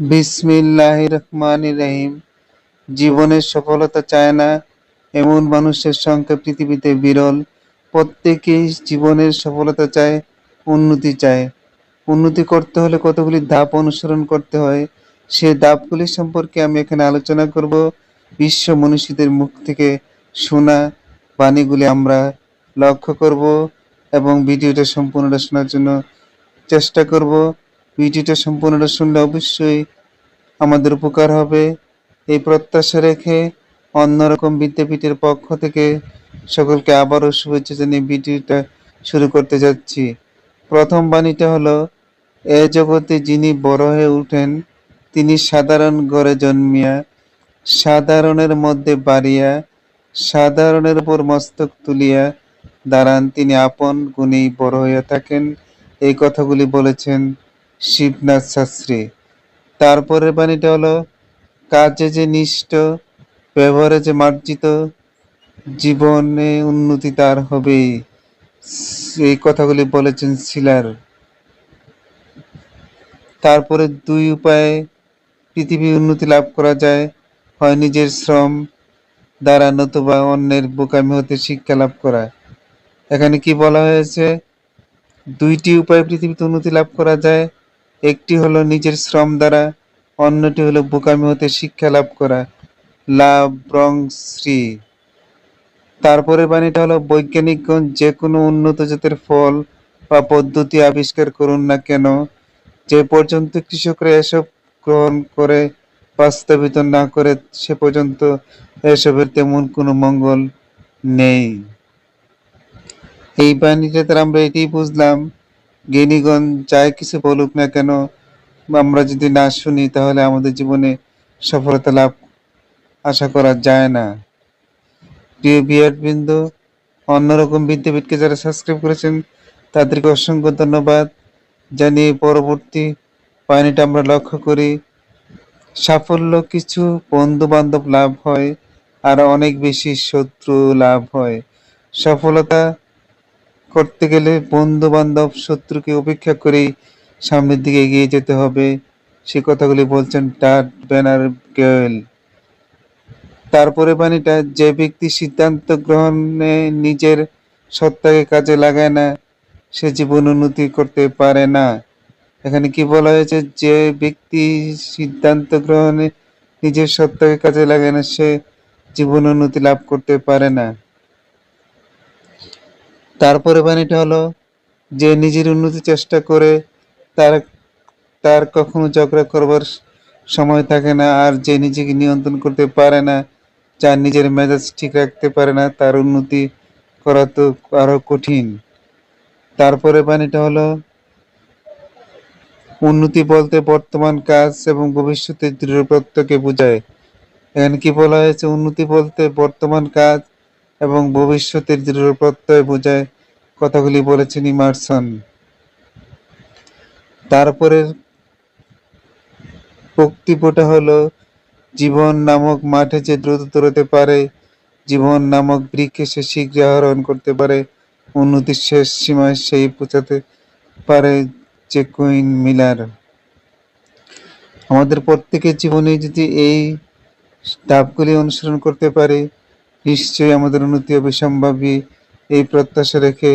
বিসমিল্লাহ রহমান রহিম জীবনের সফলতা চায় না এমন মানুষের সংখ্যা পৃথিবীতে বিরল। প্রত্যেকেই জীবনের সফলতা চায়, উন্নতি চায়। উন্নতি করতে হলে কতগুলি ধাপ অনুসরণ করতে হয়, সে ধাপগুলি সম্পর্কে আমি এখানে আলোচনা করব। বিশ্ব মনীষীদের মুখ থেকে শোনা বাণীগুলি আমরা লক্ষ্য করব এবং ভিডিওটা সম্পূর্ণটা শোনার জন্য চেষ্টা করব। ভিডিওটা সম্পূর্ণটা শুনলে অবশ্যই আমাদের উপকার হবে। এই প্রত্যাশা রেখে অন্যরকম বিদ্যাপীঠের পক্ষ থেকে সকলকে আবারও শুভেচ্ছা জানিয়ে ভিডিওটা শুরু করতে যাচ্ছি। প্রথম বাণীটা হলো, এ জগতে যিনি বড় হয়ে উঠেন, তিনি সাধারণ ঘরে জন্মিয়া, সাধারণের মধ্যে বাড়িয়া, সাধারণের উপর মস্তক তুলিয়া, দাঁড়ান তিনি আপন গুণেই বড় হইয়া থাকেন। এই কথাগুলি বলেছেন শিবনাথ শাস্ত্রী তারপরের বাণীটা হলো, কাজে যে নিষ্ঠ, ব্যবহারে যে মার্জিত, জীবনে উন্নতি তার হবেই। এই কথাগুলি বলেছেন শিলার। তারপরে দুই উপায়ে পৃথিবী উন্নতি লাভ করা যায়। হয় নিজের শ্রম দ্বারা নতুবা অন্যের বোকামি হতে শিক্ষা লাভ করা। এখানে কি বলা হয়েছে? দুইটি উপায়ে পৃথিবীতে উন্নতি লাভ করা যায়। একটি হলো নিজের শ্রম দ্বারা, অন্যটি হলো বোকামি হতে শিক্ষা লাভ করা। লাভ রং শ্রী তারপরে বাণীটা হলো, বৈজ্ঞানিকগণ যে কোনো উন্নত জাতের ফল বা পদ্ধতি আবিষ্কার করুন না কেন। যে পর্যন্ত কৃষকরা এসব গ্রহণ করে, বাস্তবিত না করে, সে পর্যন্ত এসবের তেমন কোনো মঙ্গল নেই। এই বাণীটা দ্বারা আমরা এটাই বুঝলাম জ্ঞানীগণ যাই কিছু বলুক না কেন, আমরা যদি না শুনি, তাহলে আমাদের জীবনে সফলতা লাভ আশা করা যায় না। প্রিয় বিয়ার বিন্দু অন্যরকম বিদ্যাপীঠকে যারা সাবস্ক্রাইব করেছেন, তাদেরকে অসংখ্য ধন্যবাদ। জানিয়ে পরবর্তী বাহিনীটা আমরা লক্ষ্য করি, সাফল্য কিছু বন্ধু বান্ধব লাভ হয়, আর অনেক বেশি শত্রু লাভ হয়। সফলতা করতে গেলে বন্ধু বান্ধব শত্রুকে উপেক্ষা করেই সামনের দিকে এগিয়ে যেতে হবে। সে কথাগুলি বলছেন টাট ব্যানার গেল তারপরে বাণীটা, যে ব্যক্তি সিদ্ধান্ত গ্রহণে নিজের সত্তাকে কাজে লাগায় না, সে জীবন উন্নতি করতে পারে না। এখানে কি বলা হয়েছে? যে ব্যক্তি সিদ্ধান্ত গ্রহণে নিজের সত্তাকে কাজে লাগায় না, সে জীবন উন্নতি লাভ করতে পারে না। তারপরে বাণীটা হলো, যে নিজের উন্নতি চেষ্টা করে তার তার কখনো ঝগড়া করবার সময় থাকে না, আর যে নিজেকে নিয়ন্ত্রণ করতে পারে না, যার নিজের মেজাজ ঠিক রাখতে পারে না, তার উন্নতি করা তো আরও কঠিন। তারপরে বাণীটা হলো, উন্নতি বলতে বর্তমান কাজ এবং ভবিষ্যতের দৃঢ় প্রত্যয়কে বোঝায়। এখানে কি বলা হয়েছে? উন্নতি বলতে বর্তমান কাজ এবং ভবিষ্যতের দৃঢ় প্রত্যয় বোঝায় কথাগুলি বলেছেন ইমারসন। তারপরে বক্তব্যটা হলো, জীবন নামক মাঠে যে দ্রুত দৌড়াতে পারে, জীবন নামক বৃক্ষে সে শীঘ্র আহরণ করতে পারে, উন্নতির শেষ সীমায় সেই পৌঁছাতে পারে যে কুইন মিলার। আমাদের প্রত্যেকের জীবনে যদি এই ধাপগুলি অনুসরণ করতে পারে নিশ্চয়ই আমাদের উন্নতি হবে সম্ভাবী এই প্রত্যাশা রেখে